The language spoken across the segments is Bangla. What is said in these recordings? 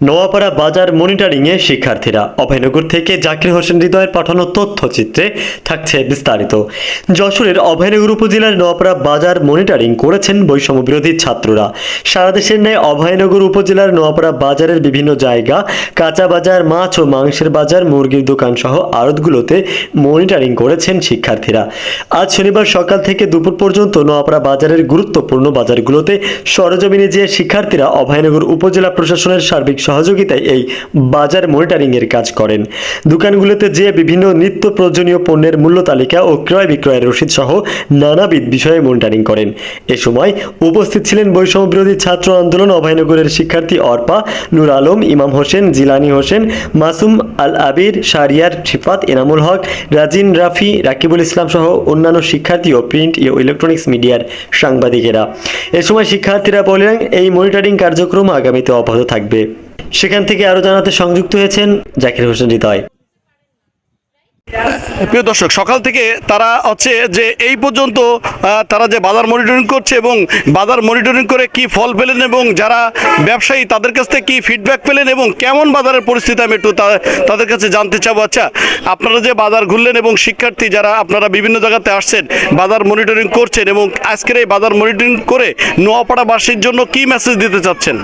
নোয়াপাড়া বাজার মনিটরিংয়ে শিক্ষার্থীরা। অভয়নগর থেকে জাকির হোসেন হৃদয়ের পাঠানো তথ্যচিত্রে থাকছে বিস্তারিত। যশোরের অভয়নগর উপজেলার নোয়াপাড়া বাজার মনিটরিং করেছেন বৈষম্য বিরোধী ছাত্ররা। সারা দেশের ন্যায় অভয়নগর উপজেলার নোয়াপাড়া বাজারের বিভিন্ন জায়গা, কাঁচা বাজার, মাছ ও মাংসের বাজার, মুরগির দোকান সহ আড়তগুলোতে মনিটরিং করেছেন শিক্ষার্থীরা। আজ শনিবার সকাল থেকে দুপুর পর্যন্ত নোয়াপাড়া বাজারের গুরুত্বপূর্ণ বাজারগুলোতে সরজমিনে যেয়ে শিক্ষার্থীরা অভয়নগর উপজেলা প্রশাসনের সার্বিক সহযোগিতায় এই বাজার মনিটরিং এর কাজ করেন। দোকানগুলোতে যেয়ে বিভিন্ন নিত্য প্রয়োজনীয় পণ্যের মূল্য তালিকা ও ক্রয় বিক্রয়ের রসিদ সহ নানাবিধ বিষয়ে মনিটরিং করেন। এ সময় উপস্থিত ছিলেন বৈষম্য বিরোধী ছাত্র আন্দোলন অভয়নগরের শিক্ষার্থী অর্পা, নুর আলম, ইমাম হোসেন, জিলানি হোসেন, মাসুম আল আবির শারিয়ার, শিফাত, এনামুল হক, রাজিন রাফি, রাকিবুল ইসলাম সহ অন্যান্য শিক্ষার্থী ও প্রিন্ট ও ইলেকট্রনিক্স মিডিয়ার সাংবাদিকেরা। এ সময় শিক্ষার্থীরা বলেন, এই মনিটরিং কার্যক্রম আগামীতে অব্যাহত থাকবে। সেখান থেকে আরও জানাতে সংযুক্ত হয়েছেন জাকির হোসেন হৃদয়। প্রিয় দর্শক, সকাল থেকে তারা হচ্ছে যে এই পর্যন্ত তারা যে বাজার মনিটরিং করছে এবং বাজার মনিটরিং করে কি ফল পেলেন এবং যারা ব্যবসায়ী, তাদের কাছ থেকে কি ফিডব্যাক পেলেন এবং কেমন বাজারের পরিস্থিতি আমি একটু তাদের কাছে জানতে চাবো। আচ্ছা আপনারা যে বাজার ঘুরলেন এবং শিক্ষার্থী যারা আপনারা বিভিন্ন জায়গাতে আসছেন, বাজার মনিটরিং করছেন এবং আজকের এই বাজার মনিটরিং করে নোয়াপাড়াবাসীর জন্য কি মেসেজ দিতে চাচ্ছেন?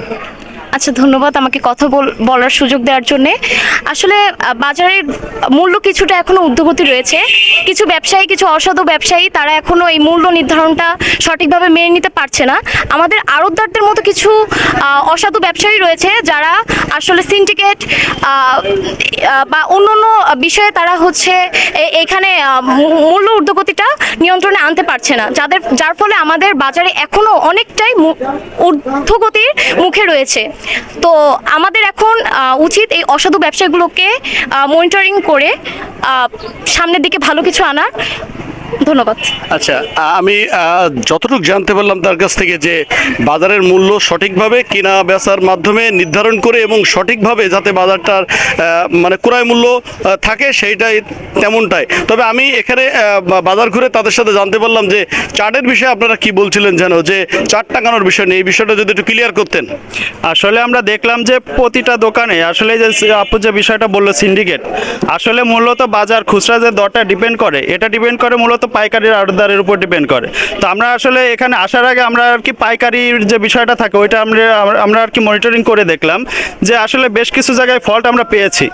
আচ্ছা ধন্যবাদ আমাকে কথা বল- বলার সুযোগ দেওয়ার জন্য। আসলে বাজারের মূল্য কিছুটা এখনও ঊর্ধ্বগতি রয়েছে। কিছু ব্যবসায়ী, কিছু অসাধু ব্যবসায়ী, তারা এখনও এই মূল্য নির্ধারণটা সঠিকভাবে মেনে নিতে পারছে না। আমাদের আড়তদারদের মতো কিছু অসাধু ব্যবসায়ী রয়েছে, যারা আসলে সিন্ডিকেট বা অন্য অন্য বিষয়ে তারা হচ্ছে এখানে মূল্য ঊর্ধ্বগতিটা নিয়ন্ত্রণে আনতে পারছে না। যাদের, যার ফলে আমাদের বাজারে এখনও অনেকটাই ঊর্ধ্বগতির মুখে রয়েছে। তো আমাদের এখন উচিত এই অসাধু ব্যবসাগুলোকে মনিটরিং করে সামনের দিকে ভালো কিছু আনার। ধন্যবাদ। আচ্ছা আমি যতটুকু জানতে পারলাম তার কাছ থেকে যে বাজারের মূল্য সঠিকভাবে কেনা বেচার মাধ্যমে নির্ধারণ করে এবং সঠিকভাবে যাতে বাজারটার মানে ক্রয় মূল্য থাকে সেইটাই তেমনটাই। তবে আমি এখানে বাজার ঘুরে তাদের সাথে জানতে পারলাম যে চার্টের বিষয়ে আপনারা কি বলছিলেন যেন যে চার্ট টাঙানোর বিষয় নিয়ে এই বিষয়টা যদি একটু ক্লিয়ার করতেন। আসলে আমরা দেখলাম যে প্রতিটা দোকানে আসলে যে আপু যে বিষয়টা বলল সিন্ডিকেট আসলে মূলত বাজার খুচরা যে দরটা ডিপেন্ড করে এটা ডিপেন্ড করে মূলত পাইকারির আড়দারের উপর ডিপেন্ড করে। তো আমরা আসলে এখানে আসার আগে আমরা আর কি পাইকারির যে বিষয়টা থাকে, ওইটা আমরা আমরা আর কি মনিটরিং করে দেখলাম যে আসলে বেশ কিছু জায়গায় ফল্ট আমরা পেয়েছি।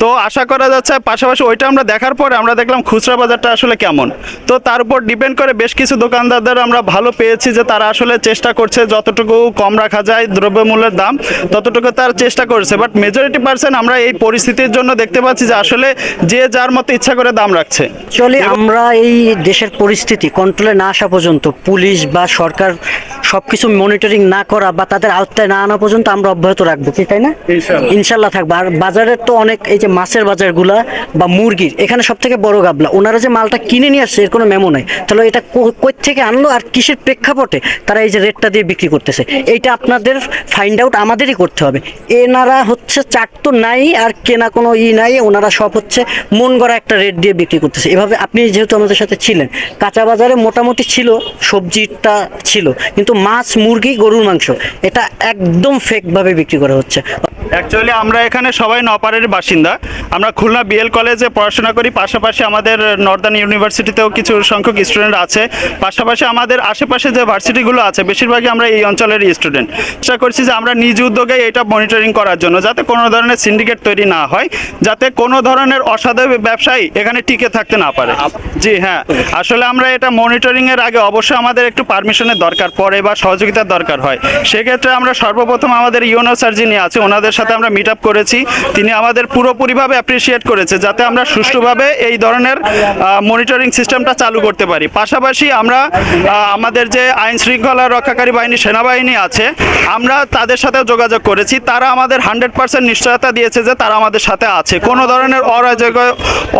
তো আশা করা যাচ্ছে পাশাপাশি ওইটা আমরা দেখার পরে আমরা দেখলাম খুচরা বাজারটা আসলে কেমন। তো তার উপর ডিপেন্ড করে বেশ কিছু দোকানদারদের আমরা ভালো পেয়েছি যে তারা আসলে চেষ্টা করছে যতটুকু কম রাখা যায় দ্রব্যমূল্যের দাম ততটুকু তার চেষ্টা করছে। বাট মেজরিটি পার্সেন্ট আমরা এই পরিস্থিতির জন্য দেখতে পাচ্ছি যে আসলে যে যার মতো ইচ্ছা করে দাম রাখছে। অ্যাকচুয়ালি আমরা এই দেশের পরিস্থিতি কন্ট্রোলে না আসা পর্যন্ত পুলিশ বা সরকার সবকিছু মনিটরিং না করা বা তাদের আওতায় না আনা পর্যন্ত আমরা অব্যাহত রাখব কি তাই না? ইনশাল্লাহ থাকব। আর বাজারের তো অনেক এই যে মাছের বাজারগুলা বা মুরগির, এখানে সব থেকে বড় গাবলা। ওনারা যে মালটা কিনে নিয়ে আসছে, এর কোনো মেমো নাই। তাহলে এটা কই থেকে আনলো আর কিসের প্রেক্ষাপটে তারা এই যে রেটটা দিয়ে বিক্রি করতেছে? এইটা আপনাদের ফাইন্ড আউট আমাদেরই করতে হবে। এনারা হচ্ছে চাট তো নাই, আর কেনা কোনো ই নাই, ওনারা সব হচ্ছে মন গড়া একটা রেট দিয়ে বিক্রি করতেছে। এভাবে আপনি যেহেতু আমাদের সাথে ছিলেন, কাঁচা বাজারে মোটামুটি ছিল, সবজিটা ছিল, কিন্তু মাছ, মুরগি, গরুর মাংস, এটা একদম ফেকভাবে বিক্রি করা হচ্ছে। অ্যাকচুয়ালি আমরা এখানে সবাই নপারের বাসিন্দা। আমরা খুলনা বিএল কলেজে পড়াশোনা করি, পাশাপাশি আমাদের নর্দার্ন ইউনিভার্সিটিতেও কিছু সংখ্যক স্টুডেন্ট আছে। পাশাপাশি আমাদের আশেপাশে যে ভার্সিটিগুলো আছে, বেশিরভাগই আমরা এই অঞ্চলের স্টুডেন্ট চেষ্টা করছি যে আমরা নিজ উদ্যোগে এটা মনিটরিং করার জন্য, যাতে কোনো ধরনের সিন্ডিকেট তৈরি না হয়, যাতে কোনো ধরনের অসাধু ব্যবসায়ী এখানে টিকে থাকতে না পারে। জি হ্যাঁ। আসলে আমরা এটা মনিটরিংয়ের আগে অবশ্যই আমাদের একটু পারমিশনের দরকার পড়ে বা সহযোগিতার দরকার হয়। সেক্ষেত্রে আমরা সর্বপ্রথম আমাদের ইউনো স্যার যিনি আছে, ওনাদের সাথে আমরা মিট আপ করেছি। তিনি আমাদের পুরোপুরিভাবে অ্যাপ্রিসিয়েট করেছে যাতে আমরা সুষ্ঠুভাবে এই ধরনের মনিটরিং সিস্টেমটা চালু করতে পারি। পাশাপাশি আমরা আমাদের যে আইন শৃঙ্খলা রক্ষাকারী বাহিনী সেনাবাহিনী আছে আমরা তাদের সাথে যোগাযোগ করেছি। তারা আমাদের হান্ড্রেড পার্সেন্ট নিশ্চয়তা দিয়েছে যে তারা আমাদের সাথে আছে। কোনো ধরনের অরাজক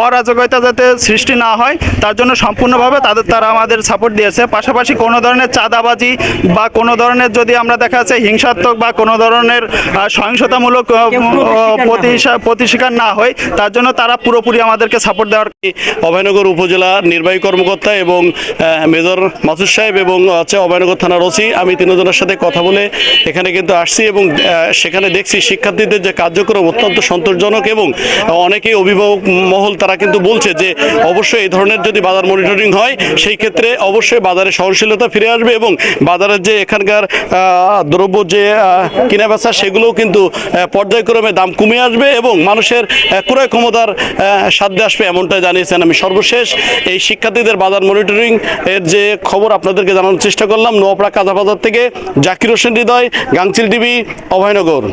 অরাজকতা যাতে সৃষ্টি না হয় তার জন্য সম্পূর্ণভাবে তাদের তারা আমাদের সাপোর্ট দিয়েছে। পাশাপাশি কোনো ধরনের চাঁদাবাজি বা কোনো ধরনের যদি আমরা দেখা যাচ্ছে হিংসাত্মক বা কোনো ধরনের আহ, আহ, প্রতিশিকার না হয়। তার জন্য তারা পুরোপুরি আমাদেরকে সাপোর্ট দেওয়ার অভয়নগর উপজেলা নির্বাহী কর্মকর্তা এবং মেজর মাসুদ সাহেব এবং হচ্ছে অভয়নগর থানার ওসি আমি তিনজনের সাথে কথা বলে এখানে কিন্তু আসছি এবং সেখানে দেখছি শিক্ষার্থীদের যে কার্যক্রম অত্যন্ত সন্তোষজনক এবং অনেকেই অভিভাবক মহল তারা কিন্তু বলছে যে অবশ্যই এই ধরনের যদি বাজার মনিটরিং হয় সেই ক্ষেত্রে অবশ্যই বাজারে সহনশীলতা ফিরে আসবে এবং বাজারের যে এখানকার দ্রব্য যে কেনা বেচা সেগুলোও কিন্তু পর্যায়ক্রমে দাম কমে আসবে এবং মানুষের ক্রয় ক্ষমতার সাধ্যে আসবে এমনটাই জানিয়েছেন আমি সর্বশেষ। এই শিক্ষার্থীদের বাজার মনিটরিং এর যে খবর আপনাদেরকে জানানোর চেষ্টা করলাম, নোয়াপড়া কাঁচা বাজার থেকে জাকির হোসেন হৃদয়, গাংচিল টিভি, অভয়নগর।